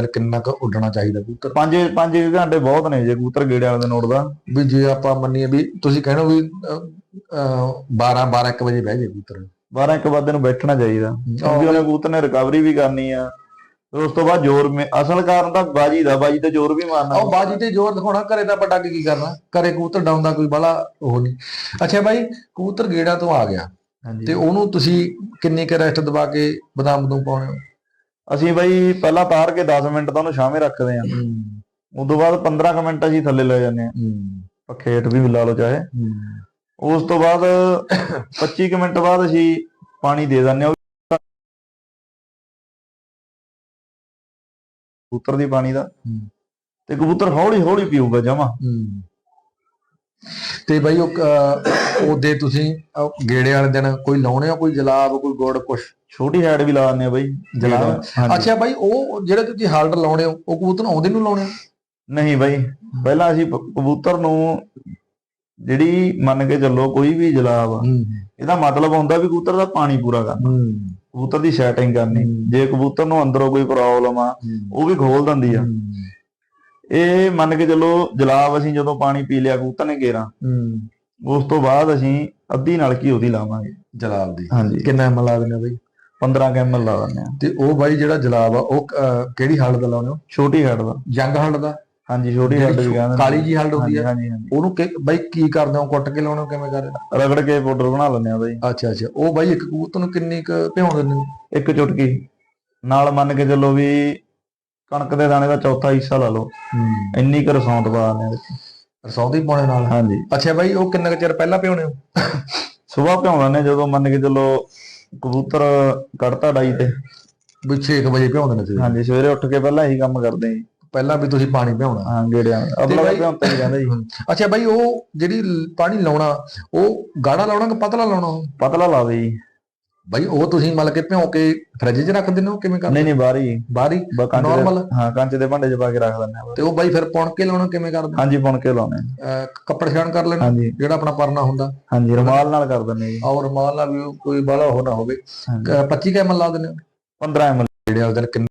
ਫਿਰ ਕਿੰਨਾ ਕੁ ਉੱਡਣਾ ਚਾਹੀਦਾ ਕਬੂਤਰ? 5 5 ਘੰਟੇ ਬਹੁਤ ਨੇ ਜੇ ਕਬੂਤਰ ਗੇੜੇ ਵਾਲੇ ਦਿਨ ਉੱਡਦਾ। ਵੀ ਜੇ ਆਪਾਂ ਮੰਨੀਏ ਵੀ ਤੁਸੀਂ ਕਹਿਣੋ ਵੀ 12 12 1 ਵਜੇ ਬਹਿ ਜੇ ਕਬੂਤਰ। 12 ਇੱਕ ਵਜੇ ਨੂੰ ਬੈਠਣਾ ਚਾਹੀਦਾ। ਕਿਉਂਕਿ ਉਹਨੇ ਕਬੂਤਰ ਨੇ ਰਿਕਵਰੀ ਵੀ ਕਰਨੀ ਆ। ਤੇ ਉਸ ਤੋਂ ਬਾਅਦ ਜ਼ੋਰ ਮੇ- ਅਸਲ ਕਾਰਨ ਤਾਂ ਬਾਜੀ ਦਾ ਬਾਜੀ ਤੇ ਜ਼ੋਰ ਵੀ ਮਾਰਨਾ। ਉਹ ਬਾਜੀ ਤੇ ਜ਼ੋਰ ਦਿਖਾਉਣਾ ਘਰੇ ਤਾਂ ਪਟਾ ਕੇ ਕਰਨਾ? ਘਰੇ ਕਬੂਤਰ ਡਾਉਂਦਾ ਕੋਈ ਬੜਾ ਉਹ ਨਹੀਂ। ਅੱਛਾ ਬਾਈ ਕਬੂਤਰ ਗੇੜਾ ਤੋਂ ਆ ਗਿਆ। ਤੇ ਉਹਨੂੰ ਤੁਸੀਂ ਕਿੰਨੀ ਕੁ ਰੈਸਟ ਦਵਾ ਕੇ ਬਦਾਮ ਬਦੂਮ ਪਾਉਣੇ ਹੋ? ਅਸੀਂ ਬਾਈ ਪਹਿਲਾਂ ਤਾਰ ਕੇ 10 ਮਿੰਟ ਤਾਂ ਉਹਨੂੰ ਛਾਵੇਂ ਰੱਖਦੇ ਆਂ ਤੋਂ ਬਾਅਦ 15 ਕੁ ਮਿੰਟ ਅਸੀਂ ਥੱਲੇ ਲੈ ਜਾਂਦੇ ਆਂ ਪੱਖੇ ਹੇਠ ਵੀ ਲਾ ਲਓ ਚਾਹੇ। ਉਸ ਤੋਂ ਬਾਅਦ 25 ਕੁ ਮਿੰਟ ਬਾਅਦ ਅਸੀਂ ਪਾਣੀ ਦੇ ਦਿੰਦੇ ਹਾਂ। ਕਬੂਤਰ ਦੀ ਪਾਣੀ ਦਾ। ਤੇ ਕਬੂਤਰ ਹੌਲੀ ਹੌਲੀ ਪੀਊਗਾ ਜਮਾ। ਤੇ ਬਾਈ ਉਹ ਉਹਦੇ ਤੁਸੀਂ ਗੇੜੇ ਵਾਲੇ ਦਿਨ ਕੋਈ ਲਾਉਣੇ ਹੋ ਕੋਈ ਜਲਾਬ ਕੋਈ ਗੁੜ ਕੁਛ? ਛੋਟੀ ਹੈਡ ਵੀ ਲਾ ਦਿੰਦੇ ਆ ਬਾਈ? ਹਾਂਜੀ। ਅੱਛਾ ਬਾਈ ਉਹ ਜਿਹੜੇ ਤੁਸੀਂ ਹਾਲਟ ਲਾਉਣੇ ਹੋ ਉਹ ਕਬੂਤਰ ਨੂੰ ਆਉਂਦੇ ਨੂੰ ਲਾਉਣੇ ਹੋ? ਨਹੀਂ ਬਾਈ ਪਹਿਲਾਂ ਅਸੀਂ ਕਬੂਤਰ ਨੂੰ ਜਿਹੜੀ ਮੰਨ ਕੇ ਚੱਲੋ ਕੋਈ ਵੀ ਜਲਾਬ ਇਹਦਾ ਮਤਲਬ ਹੁੰਦਾ ਵੀ ਕਬੂਤਰ ਦਾ ਪਾਣੀ ਪੂਰਾ ਕਰਨਾ। ਕਬੂਤਰ ਦੀ ਸੈਟਿੰਗ ਕਰਨੀ। ਜੇ ਕਬੂਤਰ ਨੂੰ ਅੰਦਰੋਂ ਕੋਈ ਪ੍ਰੋਬਲਮ ਆ ਉਹ ਵੀ ਖੋਲ ਦਿੰਦੀ ਆ। ਇਹ ਮੰਨ ਕੇ ਚੱਲੋ ਜਲਾਬ ਅਸੀਂ ਜਦੋਂ ਪਾਣੀ ਪੀ ਲਿਆ ਕਬੂਤਰ ਨੇ ਗੇਰਾ ਉਸ ਤੋਂ ਬਾਅਦ ਅਸੀਂ ਅੱਧੀ ਨਲਕੀ ਉਹਦੀ ਲਾਵਾਂਗੇ। ਜਲਾਬ ਦੀ। ਹਾਂਜੀ। ਕਿੰਨਾ ਐਮ ਲਾ ਦਿੰਦੇ ਬਾਈ? 15 ਕੈਮਲ ਲਾ ਦਿੰਦੇ ਆ ਤੇ ਉਹ ਬਾਈ ਜਿਹੜਾ ਜਲਾਬ ਆ ਉਹ ਅਹ, ਕਿਹੜੀ ਹਾਲਤ ਦਾ ਲਾਉਣੇ ਹੋ? ਛੋਟੀ ਹੈਡ ਦਾ ਜੰਗ ਹਾਲਟ ਦਾ? ਹਾਂਜੀ ਛੋਟੀ ਹੈਡ ਵੀ ਕਹਿੰਦੇ। ਕਾਲੀ ਜੀ ਹਾਲਟ ਹੁੰਦੀ ਆ। ਹਾਂਜੀ ਹਾਂਜੀ। ਉਹਨੂੰ ਕਿ- ਬਾਈ ਕੀ ਕਰਦੇ ਹੋ? ਕੁੱਟ ਕੇ ਲਾਉਣੇ ਹੋ? ਕਿਵੇਂ ਕਰਦੇ ਹੋ? ਰਗੜ ਕੇ ਪਾਊਡਰ ਬਣਾ ਲੈਂਦੇ ਆ ਬਾਈ। ਅੱਛਾ ਅੱਛਾ। ਉਹ ਬਾਈ ਇੱਕ ਕਬੂਤਰ ਨੂੰ ਕਿੰਨੀ ਕੁ ਭਿਉਂ ਦਿੰਦੇ ਇੱਕ ਚੁਟਕੀ। ਨਾਲ ਮੰਨ ਕੇ ਚੱਲੋ ਵੀ ਕਣਕ ਦੇ ਦਾਣੇ ਦਾ ਚੌਥਾ ਹਿੱਸਾ ਲਾ ਲਓ। ਇੰਨੀ ਕੁ ਰਸੌਂਤ ਪਾ ਦਿੰਦੇ ਆ ਵਿੱਚ। ਰਸੌਂਦੀ ਪਾਉਣੇ ਨਾਲ? ਹਾਂਜੀ। ਅੱਛਾ ਬਾਈ ਉਹ ਕਿੰਨਾ ਕੁ ਚਿਰ ਪਹਿਲਾਂ ਭਿਉਣੇ ਹੋ? ਸਵੇਰ ਭਿਉਂ ਨੇ ਜਦੋਂ ਮੰਨ ਕੇ ਚੱਲੋ ਕਬੂਤਰ ਕੱਢਤਾ ਡਾਈ ਤੇ। ਵੀ 6 ਵਜੇ ਭਿਉਂ ਦੇਣੇ ਸੀ ਹਾਂਜੀ ਸਵੇਰੇ ਉੱਠ ਕੇ ਪਹਿਲਾਂ ਇਹੀ ਕੰਮ ਕਰਦੇ ਆ ਪਹਿਲਾਂ ਵੀ ਤੁਸੀਂ ਪਾਣੀ ਭਿਉਣਾ। ਹਾਂ ਗੇੜਿਆਂ ਦਾ। ਅਗਲਾ ਬਾਈ- ਭਿਉਂ ਤੇ ਕਹਿੰਦੇ ਜੀ ਅੱਛਾ ਬਾਈ ਉਹ ਜਿਹੜੀ ਪਾਣੀ ਲਾਉਣਾ ਉਹ ਗਾੜਾ ਲਾਉਣਾ ਕਿ ਪਤਲਾ ਲਾਉਣਾ? ਪਤਲਾ ਲਾਵੇ ਜੀ। ਬਾਈ ਉਹ ਤੁਸੀਂ ਮਤਲਬ ਕਿ ਭਿਉਂ ਕੇ ਫ੍ਰਿਜ 'ਚ ਰੱਖ ਦਿੰਦੇ ਹੋ ਕਿਵੇਂ ਕਰਦੇ ਨਹੀਂ ਨਹੀਂ ਬਾਹਰ ਹੀ। ਬਾਹਰ ਹੀ? ਬ- ਕੰਚ ਦੇ- ਨਾਰਮਲ ਹਾਂ ਕੰਚ ਦੇ ਭਾਂਡੇ 'ਚ ਪਾ ਕੇ ਰੱਖ ਦਿੰਦੇ ਆ ਤੇ ਉਹ ਬਾਈ ਫਿਰ ਪੁਣ ਕੇ ਲਾਉਣਾ ਕਿਵੇਂ ਕਰਦੇ ਹਾਂਜੀ ਪੁਣ ਕੇ ਲਾਉਣੇ। ਆ। ਅਹ ਕੱਪੜ ਛਾਣ ਕਰ ਲੈਣਾ? ਹਾਂਜੀ। ਜਿਹੜਾ ਆਪਣਾ ਪਰਨਾ ਹੁੰਦਾ? ਹਾਂਜੀ ਰੁਮਾਲ ਨਾਲ ਕਰ ਦਿੰਦੇ ਆ ਜੀ। ਔਰ ਰੁਮਾਲ ਨਾਲ ਵੀ ਉਹ ਕੋਈ ਬਾਲਾ ਹੋ ਨਾ ਹੋਵੇ। ਅਹ 25 ਕੈਮਲ ਲਾ ਦਿੰਦੇ ਹੋ? 15 ml ਜਿਹੜੇ ਦਿਨ ਕਿੰਨੇ